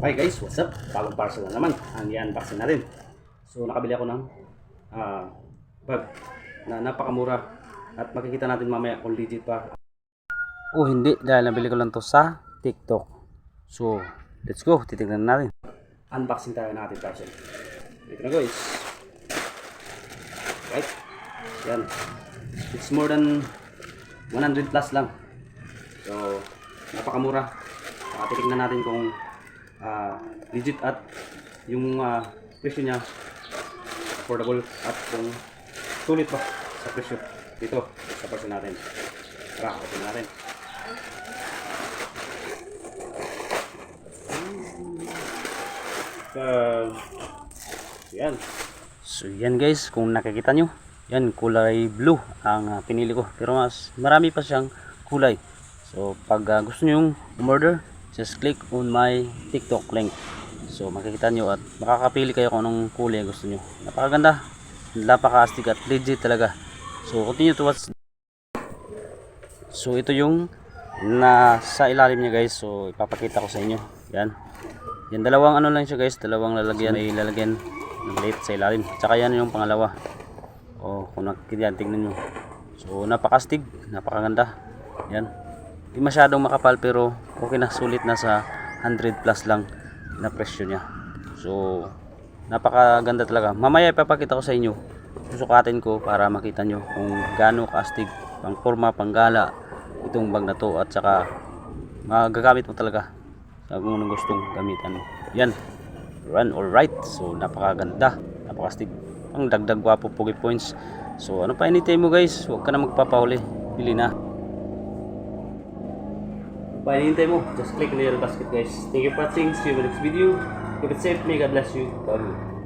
Hi guys, what's up? Bagong parcel na naman. Ang i-unboxing natin. So nakabili ako ng ah, bag na napakamura at makikita natin mamaya kung legit pa. Oh hindi, dahil nabili ko lang to sa TikTok. So, let's go, titignan natin. Unboxing tayo ng ating parcel. Ito na guys. Right? Yan. It's more than 100 plus lang. So, napakamura. Uh, titignan natin kung ah, legit at yung ah, presyo niya affordable at kung sulit ba sa presyo dito sa presyo natin. Tara, open natin. Uh, yan. So yan guys, kung nakikita nyo, yan kulay blue ang ah, pinili ko. Pero mas marami pa siyang kulay. So pag ah, gusto nyo yung umorder, just click on my TikTok link. So makikita nyo at makakapili kayo kung anong kulay gusto nyo. Napakaganda, napaka-astig at legit talaga. So continue to watch. So ito yung nasa ilalim niya guys. So ipapakita ko sa inyo. Yan. Yan dalawang ano lang siya guys, dalawang lalagyan ay lalagyan ng late sa ilalim. Tsaka yan yung pangalawa. O kung nakikita tingnan nyo. So napakastig, napakaganda. Yan. Di masyadong makapal pero okay na sulit na sa 100 plus lang na presyo niya. So napakaganda talaga. Mamaya ipapakita ko sa inyo. Susukatin ko para makita nyo kung gaano kaastig pang forma, panggala itong bag na to at saka magagamit mo talaga sa kung anong gustong gamitan. Yan. Run alright. So napakaganda. Napakastig. Ang dagdag gwapo pogi points. So ano pa hinintay mo guys? Huwag ka na magpapahuli. Bili na. Pa hinintay mo? Just click on the yellow basket guys. Thank you for watching. See you in the next video. Keep it safe. May God bless you. Bye.